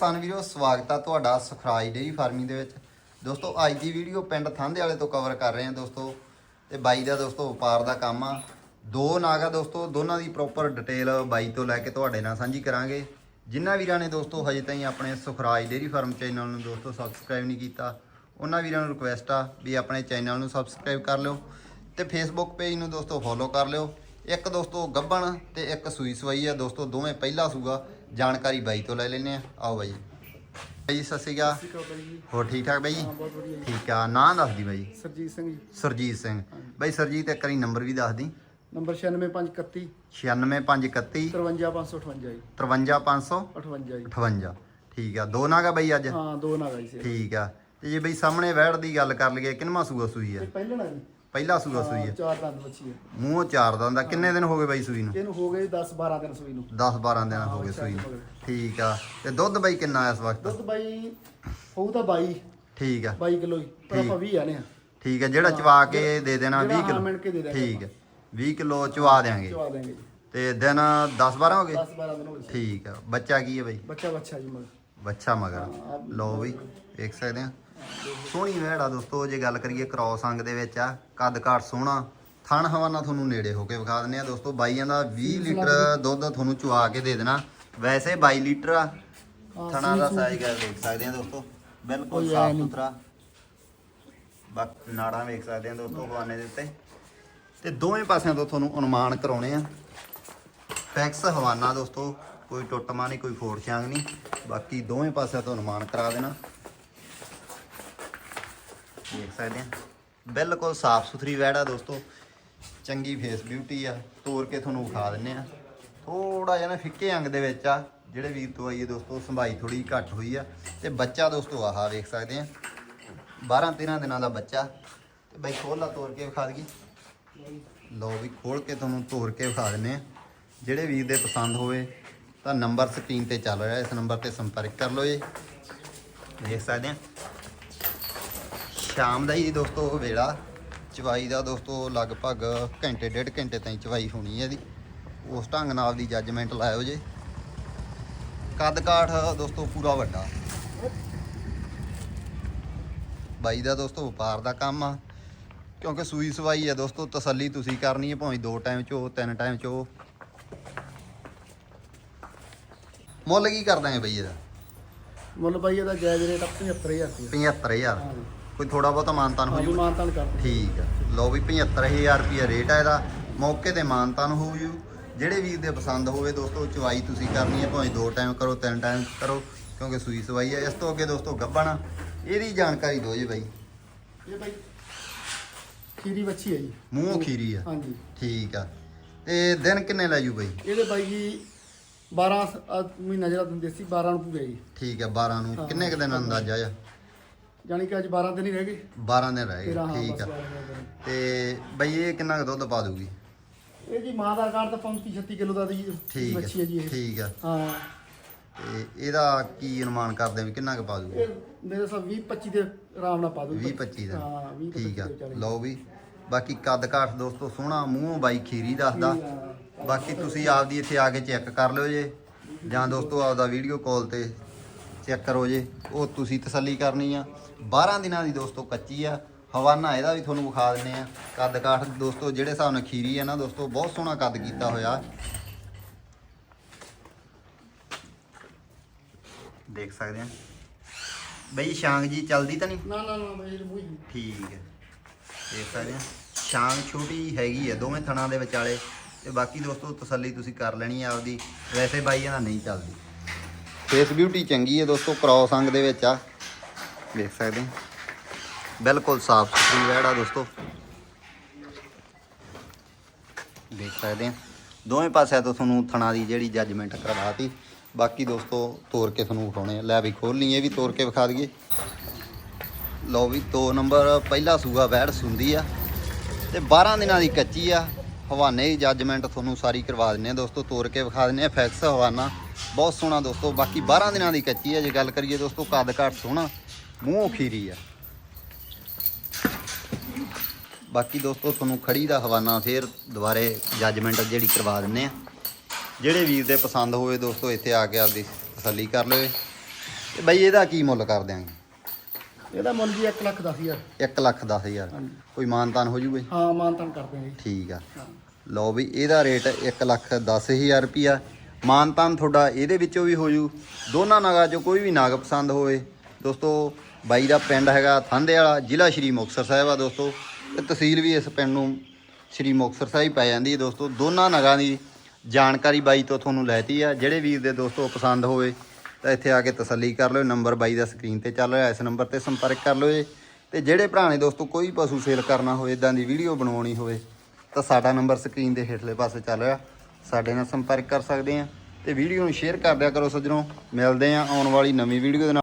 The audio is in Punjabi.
ਕਿਸਾਨ ਵੀਰੋ, ਸਵਾਗਤ ਆ ਤੁਹਾਡਾ ਸੁਖਰਾਜ ਡੇਰੀ ਫਾਰਮਿੰਗ ਦੇ ਵਿੱਚ। ਦੋਸਤੋ, ਅੱਜ ਦੀ ਵੀਡੀਓ ਪਿੰਡ ਥਾਂਦੇ ਵਾਲੇ ਤੋਂ ਕਵਰ ਕਰ ਰਹੇ ਹਾਂ ਦੋਸਤੋ, ਤੇ ਬਾਈ ਦਾ ਦੋਸਤੋ ਵਪਾਰ ਦਾ ਕੰਮ ਆ। ਦੋ ਨਾਗਾ ਦੋਸਤੋ, ਦੋਨਾਂ ਦੀ ਪ੍ਰੋਪਰ ਡਿਟੇਲ ਬਾਈ ਤੋਂ ਲੈ ਕੇ ਤੁਹਾਡੇ ਨਾਲ ਸਾਂਝੀ ਕਰਾਂਗੇ। ਜਿਨ੍ਹਾਂ ਵੀਰਾਂ ਨੇ ਦੋਸਤੋ ਹਜੇ ਤਾਈਂ ਆਪਣੇ ਸੁਖਰਾਜ ਡੇਰੀ ਫਾਰਮ ਚੈਨਲ ਨੂੰ ਦੋਸਤੋ ਸਬਸਕ੍ਰਾਈਬ ਨਹੀਂ ਕੀਤਾ, ਉਹਨਾਂ ਵੀਰਾਂ ਨੂੰ ਰਿਕੁਐਸਟ ਆ ਵੀ ਆਪਣੇ ਚੈਨਲ ਨੂੰ ਸਬਸਕ੍ਰਾਈਬ ਕਰ ਲਿਓ ਤੇ ਫੇਸਬੁੱਕ ਪੇਜ ਨੂੰ ਦੋਸਤੋ ਫੋਲੋ ਕਰ ਲਿਓ। ਇੱਕ ਦੋਸਤੋ ਗੱਬਣ ਤੇ ਇੱਕ ਸੂਈ ਸਵਾਈ ਆ। ਦੋਸਤੋ ਦੋਵੇਂ ਪਹਿਲਾ ਸੂਗਾ ਜਾਣਕਾਰੀ ਬਾਈ ਤੋਂ ਲੈ ਲੈਨੇ ਆ ਆਓ ਬਾਈ। ਬਾਈ ਸਤਿ ਸ਼੍ਰੀ ਅਕਾਲ। ਹੋਰ ਠੀਕ ਠਾਕ ਬਾਈ। ਠੀਕ ਆ। ਨਾਂ ਦੱਸ ਦੀ ਬਾਈ। ਸਰਜੀਤ ਸਿੰਘ ਜੀ। ਸਰਜੀਤ ਸਿੰਘ। ਬਾਈ ਸਰਜੀਤ ਇੱਕ ਵਾਰੀ ਨੰਬਰ ਵੀ ਦੱਸ ਦੀ। ਨੰਬਰ 96531 96531 53558 ਜੀ। 53558 58 ਜੀ। ਠੀਕ ਆ। ਦੋ ਨਾਗਾ ਬਾਈ ਅੱਜ। ਹਾਂ ਦੋ ਨਾਗਾ ਜੀ ਠੀਕ ਆ। ਤੇ ਜੇ ਬਈ ਸਾਹਮਣੇ ਵਹਿੜ ਦੀ ਗੱਲ ਕਰ ਲਈਏ ਕਿੰਨਵਾਂ ਸੂਆ ਸੂਈ ਆ? ਪਹਿਲਾਂ ਨਾ ਜੀ। ਪਹਿਲਾ ਸੂਆ ਸੂਈ ਹਾਂ, ਆ ਚਾਰ ਦੰਦ ਬੱਚੀ ਹੈ। ਮੂੰਹ ਚਾਰ ਦਾ ਕਿੰਨੇ ਦਿਨ ਹੋ ਗਏ ਬਾਈ ਸੂਈ ਨੂੰ? ਇਹਨੂੰ ਹੋ ਗਏ 10 12 ਦਿਨ ਸੂਈ ਨੂੰ। 10 12 ਦਿਨ ਹੋ ਗਏ ਸੂਈ ਨੂੰ। ਠੀਕ ਆ। ਤੇ ਦੁੱਧ ਬਾਈ ਕਿੰਨਾ ਇਸ ਵਕਤ? ਦੁੱਧ ਬਾਈ ਹੋਊ ਤਾਂ 22 ਠੀਕ ਆ। 22 ਕਿਲੋ ਹੀ। ਪਰ ਆਪਾਂ 20 ਆਨੇ ਆ। ਠੀਕ ਹੈ ਜਿਹੜਾ ਚਵਾ ਕੇ ਦੇ ਦੇਣਾ ਜਿਹੜਾ 20 ਕਿਲੋ। ਠੀਕ ਹੈ 20 ਕਿਲੋ ਚਵਾ ਦੇਾਂਗੇ ਚਵਾ ਦੇਾਂਗੇ ਤੇ ਦਿਨ 10 12 ਹੋ ਗਏ? 10 12 ਦਿਨ ਹੋ ਗਏ ਠੀਕ ਆ। ਬੱਚਾ ਕੀ ਹੈ ਬਈ? ਬੱਚਾ ਬੱਚਾ ਜੀ ਮਗਰ। ਬੱਚਾ ਮਗਰ। ਲਓ ਵੀ ਦੇਖ ਸਕਦੇ ਆ। ਸੋਹਣੀ ਵਹਿੜਾ ਦੋਸਤੋ ਜੇ ਗੱਲ ਕਰੀਏ ਕ੍ਰੋਸ ਅੰਗ ਦੇ ਵਿੱਚ ਆ ਕੱਦ ਕਾਠ ਸੋਹਣਾ। ਥਣ ਹਵਾਨਾ ਤੁਹਾਨੂੰ ਨੇੜੇ ਹੋ ਕੇ ਵਿਖਾ ਦਿੰਦੇ ਆ ਦੋਸਤੋ। ਬਾਈਆਂ ਦਾ 20 ਲੀਟਰ ਦੁੱਧ ਤੁਹਾਨੂੰ ਚੁਆ ਕੇ ਦੇ ਦੇਣਾ। ਵੈਸੇ 22 ਲੀਟਰ ਆ। ਥਣਾ ਦਾ ਸੂਈ- ਸਾਈਜ਼ ਦੇਖ ਸਕਦੇ ਆ ਦੋਸਤੋ। ਬਿਲਕੁਲ ਸਾਫ਼। ਸੁਥਰਾ। ਬਾਕੀ ਨਾੜਾਂ ਵੇਖ ਸਕਦੇ ਆ ਦੋਸਤੋ ਹਵਾਨੇ ਦੇ ਉੱਤੇ। ਤੇ ਦੋਵੇਂ ਪਾਸਿਆਂ ਤੋਂ ਤੁਹਾਨੂੰ ਅਨੁਮਾਨ ਕਰਾਉਣੇ ਆ। ਫੈਕਸ ਹਵਾਨਾ ਦੋਸਤੋ। ਕੋਈ ਟੁੱਟਮਾ ਨਹੀਂ, ਕੋਈ ਫੋੜ ਚਾਂਗ ਨਹੀਂ। ਬਾਕੀ ਦੋਵੇਂ ਪਾਸਿਆਂ ਤੋਂ ਅਨੁਮਾਨ ਕਰਾ ਦੇਣਾ। ਦੇਖ ਸਕਦੇ ਆ ਬਿਲਕੁਲ ਸਾਫ਼ ਸੁਥਰੀ ਵੈੜਾ ਦੋਸਤੋ। ਚੰਗੀ ਫੇਸ ਬਿਊਟੀ ਆ। ਤੋੜ ਕੇ ਤੁਹਾਨੂੰ ਵਿਖਾ ਦਿੰਨੇ ਆ। ਥੋੜਾ ਜਿਹਾ ਨਾ ਫਿੱਕੇ ਅੰਗ ਦੇ ਵਿੱਚ ਆ। ਜਿਹੜੇ ਵੀਰ ਤੋਂ ਆਈਏ ਦੋਸਤੋ, ਸੰਭਾਈ ਥੋੜੀ ਘੱਟ ਹੋਈ ਆ। ਤੇ ਬੱਚਾ ਦੋਸਤੋ, ਆਹਾ ਵੇਖ ਸਕਦੇ ਆ 12 13 ਦਿਨਾਂ ਦਾ ਬੱਚਾ। ਤੇ ਬਾਈ ਖੋਲਾ ਤੋੜ ਕੇ ਵਿਖਾ ਦਈਏ। ਲਓ ਵੀ ਖੋਲ ਕੇ ਤੁਹਾਨੂੰ ਤੋੜ ਕੇ ਵਿਖਾ ਦਿੰਨੇ ਆ। ਜਿਹੜੇ ਵੀਰ ਦੇ ਪਸੰਦ ਹੋਵੇ ਤਾਂ ਨੰਬਰ ਸਕਰੀਨ ਤੇ ਚੱਲ ਰਿਹਾ, ਇਸ ਨੰਬਰ ਤੇ ਸੰਪਰਕ ਕਰ ਲਓ ਜੀ। ਦੇਖ ਸਕਦੇ ਆ ਸ਼ਾਮ ਦਾ ਹੀ ਦੋਸਤੋ ਵੇਲਾ, ਚਵਾਈ ਦਾ ਦੋਸਤੋ ਲਗਭਗ ਘੰਟੇ, ਡੇਢ ਘੰਟੇ ਤਾਈਂ ਚਵਾਈ ਹੋਣੀ ਹੈ ਇਹਦੀ। ਉਸ ਢੰਗ ਨਾਲ ਦੀ ਜੱਜਮੈਂਟ ਲਾਇਓ ਜੇ। ਕੱਦ ਕਾਠ ਦੋਸਤੋ ਪੂਰਾ ਵੱਡਾ। ਬਾਈ ਦਾ ਦੋਸਤੋ ਵਪਾਰ ਦਾ ਕੰਮ ਆ। ਕਿਉਂਕਿ ਸੂਈ ਸਵਾਈ ਆ ਦੋਸਤੋ, ਤਸੱਲੀ ਤੁਸੀਂ ਕਰਨੀ ਹੈ, ਭਾਵੇਂ ਦੋ ਟਾਈਮ ਚ ਤਿੰਨ ਟਾਈਮ ਚ ਹੋ ਮੁੱਲ ਕੀ ਕਰ ਦਾਂਗੇ ਬਈ ਇਹਦਾ? ਮੁੱਲ ਬਾਈ ਇਹਦਾ ਜਾਇਜ਼ ਰੇਟ 75000 ਰੁਪਏ 75000 ਹਾਂ ਜੀ ਕੋਈ ਥੋੜਾ ਬਹੁਤਾ ਮਾਨਤਾਨ ਹੋ ਹਾਂ ਜੂ। ਮਾਨਤਾਨ ਕਰਦੇ ਠੀਕ ਆ। ਲਓ ਵੀ 75000 ਰੁਪਿਆ ਰੇਟ ਆ ਇਹਦਾ। ਮੌਕੇ ਤੇ ਮਾਨਤਾਨ ਹੋ ਜੂ। ਜਿਹੜੇ ਵੀਰ ਦੇ ਪਸੰਦ ਹੋਵੇ ਦੋਸਤੋ ਚਵਾਈ ਤੁਸੀਂ ਕਰਨੀ ਹੈ ਭਾਵੇਂ ਦੋ ਟਾਈਮ ਕਰੋ ਤਿੰਨ ਟਾਈਮ ਕਰੋ ਕਿਉਂਕਿ ਸੂਈ ਸਵਾਈ ਹੈ ਇਸ ਤੋਂ ਅੱਗੇ ਦੋਸਤੋ ਗੱਬਣ ਇਹਦੀ ਜਾਣਕਾਰੀ ਦਿਓ ਜੀ ਬਾਈ। ਇਹ ਬਾਈ ਖੀਰੀ ਬੱਚੀ ਹੈ ਜੀ। ਮੂੰਹੋਂ ਖੀਰੀ ਆ। ਹਾਂਜੀ। ਠੀਕ ਆ। ਤੇ ਦਿਨ ਕਿੰਨੇ ਲੈ ਜੂ ਬਾਈ? ਇਹਦੇ ਬਾਈ ਜੀ 12 ਆਹ ਮਹੀਨਾ ਜਿਹੜਾ ਦਿੰਦੇ ਸੀ 12 ਨੂੰ ਪੂਰੇ ਜੀ ਠੀਕ ਆ 12 ਨੂੰ। ਹਾਂ। ਕਿੰਨੇ ਕੁ ਦਿਨ ਅੰਦਾਜ਼ਾ ਆ ਜਾਣੀ ਕਿ ਅੱਜ 12 ਦਿਨ ਹੀ ਰਹਿ ਗਏ। 12 ਦਿਨ ਰਹਿ ਤੇਰਾਂ ਗਏ ਹਾਂ ਠੀਕ ਬਸ ਆ। 12 ਦਿਨ। ਤੇ ਬਈ ਇਹ ਕਿੰਨਾ ਕੁ ਦੁੱਧ ਪਾ ਦੂਗੀ? ਇਹ ਜੀ ਮਾਂ ਦਾ ਕਾਰਡ ਤਾਂ 35 36 ਕਿਲੋ ਦਾ ਦੀ ਠੀਕ ਬੱਚੀ ਹੈ ਜੀ ਆ ਇਹ। ਠੀਕ ਆ। ਹਾਂ। ਤੇ ਇਹਦਾ ਕੀ ਅਨੁਮਾਨ ਕਰਦੇ ਵੀ ਕਿੰਨਾ ਕੁ ਪਾ ਦੂਗੀ? ਇਹ ਮੇਰੇ ਸਾਹ 20 25 ਦੇ ਆਰਾਮ ਨਾਲ ਪਾ ਦੂੰ 20 25 ਦਿਨ ਹਾਂ 20 ਠੀਕ ਆ। ਦੇ ਵਿਚਾਲੇ। ਲਓ ਵੀ। ਬਾਕੀ ਕੱਦ ਕਾਠ ਦੋਸਤੋ ਸੋਹਣਾ ਮੂੰਹੋਂ ਬਾਈ ਖੀਰੀ ਦੱਸਦਾ। ਬਾਕੀ ਤੁਸੀਂ ਆਪਦੀ ਇੱਥੇ ਆ ਕੇ ਚੈੱਕ ਕਰ ਲਿਓ ਜੇ। ਜਾਂ ਦੋਸਤੋ ਆਪਦਾ ਵੀਡੀਓ ਕਾਲ ਤੇ ਚੈੱਕ ਕਰੋ ਜੇ। ਉਹ ਤੁਸੀਂ ਤਸੱਲੀ ਕਰਨੀ ਆ। 12 ਦਿਨਾਂ ਦੀ ਦੋਸਤੋ ਕੱਚੀ ਆ। ਹਵਾਨਾ ਇਹਦਾ ਵੀ ਤੁਹਾਨੂੰ ਵਿਖਾ ਦਿੰਨੇ ਆ। ਕੱਦ ਕਾਠ ਦੋਸਤੋ ਜਿਹੜੇ ਹਿਸਾਬ ਨਾਲ ਖੀਰੀ ਆ ਨਾ ਦੋਸਤੋ ਬਹੁਤ ਸੋਹਣਾ ਕੱਦ ਕੀਤਾ ਹੋਇਆ। ਦੇਖ ਸਕਦੇ ਆ। ਬਈ ਸ਼ਾਂਗ ਜੀ ਚੱਲਦੀ ਤਾਂ ਨਹੀਂ? ਨਾ ਨਾ ਨਾ ਮੇਰੇ ਮੂੰਹ ਹੀ। ਠੀਕ ਹੈ ਦੇਖ ਸਕਦੇ ਆ। ਸ਼ਾਂਗ ਛੋਟੀ ਹੈਗੀ ਆ ਦੋਵੇਂ ਥਣਾਂ ਦੇ ਵਿਚਾਲੇ। ਤੇ ਬਾਕੀ ਦੋਸਤੋ, ਤਸੱਲੀ ਤੁਸੀਂ ਕਰ ਲੈਣੀ ਆ ਆਪਦੀ। ਵੈਸੇ ਬਾਈਆਂ ਦਾ ਨਹੀਂ ਚੱਲਦੀ। ਫੇਸ ਬਿਊਟੀ ਚੰਗੀ ਹੈ ਦੋਸਤੋ ਕ੍ਰੋਸ ਅੰਗ ਦੇ ਵਿੱਚ ਆ। ਦੇਖ ਸਕਦੇ ਬਿਲਕੁਲ ਸਾਫ਼ ਸੁਥਰੀ ਵੈੜ ਆ ਦੋਸਤੋ। ਦੇਖ ਸਕਦੇ ਆ ਦੋਵੇਂ ਪਾਸਿਆਂ ਤੋਂ ਤੁਹਾਨੂੰ ਥਣਾ ਦੀ ਜਿਹੜੀ ਜੱਜਮੈਂਟ ਕਰਵਾਤੀ। ਬਾਕੀ ਦੋਸਤੋ, ਤੋਰ ਕੇ ਤੁਹਾਨੂੰ ਵਿਖਾਉਣੇ ਆ। ਲੈ ਵੀ ਖੋਲ ਲਈ ਇਹ ਵੀ ਤੋਰ ਕੇ ਵਿਖਾ ਦਈਏ। ਲਓ ਵੀ 2 ਨੰਬਰ, ਪਹਿਲਾ ਸੂਆ ਵੈੜ ਸੁੰਦੀ ਆ। ਤੇ 12 ਦਿਨਾਂ ਦੀ ਕੱਚੀ ਆ। ਹਵਾਨੇ ਦੀ ਜੱਜਮੈਂਟ ਤੁਹਾਨੂੰ ਸਾਰੀ ਕਰਵਾ ਦਿੰਨੇ ਆ ਦੋਸਤੋ, ਤੋੜ ਕੇ ਵਿਖਾ ਦਿੰਨੇ ਆ ਫੈਕਸ ਹਵਾਨਾ। ਬਹੁਤ ਸੋਹਣਾ ਦੋਸਤੋ, ਬਾਕੀ 12 ਦਿਨਾਂ ਦੀ ਕੱਚੀ ਹੈ, ਜੇ ਗੱਲ ਕਰੀਏ ਦੋਸਤੋ, ਕੱਦ ਘਾਟ ਸੋਹਣਾ, ਮੂੰਹ ਖੀਰੀ ਆ। ਬਾਕੀ ਦੋਸਤੋ, ਤੁਹਾਨੂੰ ਖੜੀ ਦਾ ਹਵਾਨਾ ਫੇਰ ਦੁਬਾਰੇ ਜੱਜਮੈਂਟ ਜਿਹੜੀ ਕਰਵਾ ਦਿੰਨੇ ਆ ਜਿਹੜੇ ਵੀਰ ਦੇ ਪਸੰਦ ਹੋਵੇ ਦੋਸਤੋ, ਇੱਥੇ ਆ ਕੇ ਆਪਦੀ ਤਸੱਲੀ ਕਰ ਲਿਓ ਤੇ ਬਈ ਇਹਦਾ ਕੀ ਮੁੱਲ ਕਰ ਦਿਆਂਗੇ? ਇਹਦਾ ਮੁੱਲ ਜੀ 1 ਲੱਖ 10 ਹਜ਼ਾਰ। 1 ਲੱਖ 10000 ਹਾਂਜੀ। ਕੋਈ ਮਾਨਤਾਨ ਹੋ ਜੂਗੇ? ਹਾਂ ਮਾਨਤਨ ਕਰਦੇ ਹਾਂ ਜੀ। ਠੀਕ ਆ। ਲਓ ਵੀ ਇਹਦਾ ਰੇਟ 1 ਲੱਖ 10000 ਰੁਪਿਆ ਮਾਨਤਾਨ ਤੁਹਾਡਾ ਇਹਦੇ ਵਿੱਚੋਂ ਵੀ ਹੋ ਜੂ। ਦੋਨਾਂ ਨਗਾਂ ਚੋਂ ਕੋਈ ਵੀ ਨਾਗ ਪਸੰਦ ਹੋਵੇ। ਦੋਸਤੋ ਬਾਈ ਦਾ ਪਿੰਡ ਹੈਗਾ ਥਾਂਦੇ ਵਾਲਾ ਜ਼ਿਲ੍ਹਾ ਸ਼੍ਰੀ ਮੁਕਤਸਰ ਸਾਹਿਬ ਆ ਦੋਸਤੋ। ਤੇ ਤਹਿਸੀਲ ਵੀ ਇਸ ਪਿੰਡ ਨੂੰ ਸ਼੍ਰੀ ਮੁਕਤਸਰ ਸਾਹਿਬ ਪੈ ਜਾਂਦੀ ਹੈ ਦੋਸਤੋ। ਦੋਨਾਂ ਨਗਾਂ ਦੀ ਜਾਣਕਾਰੀ ਬਾਈ ਤੋਂ ਤੁਹਾਨੂੰ ਲੈਤੀ ਆ। ਜਿਹੜੇ ਵੀਰ ਦੇ ਦੋਸਤੋ ਪਸੰਦ ਹੋਵੇ ਤਾਂ ਇੱਥੇ ਆ ਕੇ ਤਸੱਲੀ ਕਰ ਲਿਓ, ਨੰਬਰ ਬਾਈ ਦਾ ਸਕਰੀਨ ਤੇ ਚੱਲ ਰਿਹਾ, ਇਸ ਨੰਬਰ ਤੇ ਸੰਪਰਕ ਕਰ ਲਿਓ ਜੀ। ਤੇ ਜਿਹੜੇ ਭਰਾ ਨੇ ਦੋਸਤੋ, ਕੋਈ ਪਸ਼ੂ ਸੇਲ ਕਰਨਾ ਹੋਵੇ ਇਦਾਂ ਦੀ ਵੀਡੀਓ ਬਣਾਉਣੀ ਹੋਵੇ, ਤਾਂ ਸਾਡਾ ਨੰਬਰ ਸਕਰੀਨ ਦੇ ਹੇਠਲੇ ਪਾਸੇ ਚੱਲ ਰਿਹਾ। ਸਾਡੇ ਨਾਲ ਸੰਪਰਕ ਕਰ ਸਕਦੇ ਆ। ਤੇ ਵੀਡੀਓ ਨੂੰ ਸ਼ੇਅਰ ਕਰ ਦਿਆ ਕਰੋ ਸੱਜਣੋ। ਮਿਲਦੇ ਆ ਆਉਣ ਵਾਲੀ ਨਵੀਂ ਵੀਡੀਓ ਦੇ ਨਾਲ।